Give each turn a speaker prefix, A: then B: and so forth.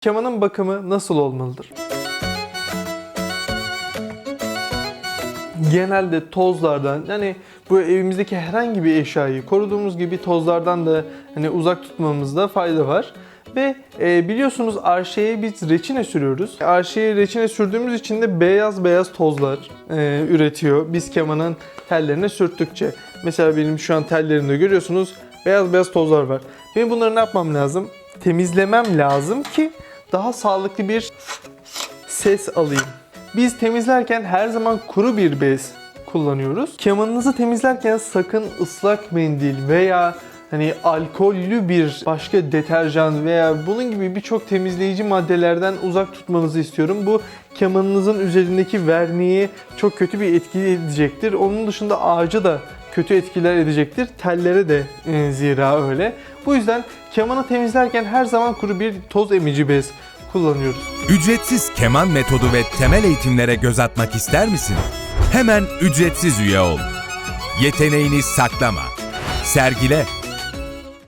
A: Kemanın bakımı nasıl olmalıdır? Genelde tozlardan yani bu evimizdeki herhangi bir eşyayı koruduğumuz gibi tozlardan da hani uzak tutmamızda fayda var. Ve e, biliyorsunuz arşeye biz reçine sürüyoruz. Arşeye reçine sürdüğümüz için de beyaz beyaz tozlar e, üretiyor. Biz kemanın tellerine sürttükçe. Mesela benim şu an tellerimde görüyorsunuz beyaz beyaz tozlar var. Benim bunları ne yapmam lazım? Temizlemem lazım ki daha sağlıklı bir ses alayım. Biz temizlerken her zaman kuru bir bez kullanıyoruz. Kemanınızı temizlerken sakın ıslak mendil veya hani alkollü bir başka deterjan veya bunun gibi birçok temizleyici maddelerden uzak tutmanızı istiyorum. Bu kemanınızın üzerindeki verniği çok kötü bir etki edecektir. Onun dışında ağacı da kötü etkiler edecektir. Tellere de e, zira öyle. Bu yüzden kemanı temizlerken her zaman kuru bir toz emici bez kullanıyoruz.
B: Ücretsiz keman metodu ve temel eğitimlere göz atmak ister misin? Hemen ücretsiz üye ol. Yeteneğini saklama. Sergile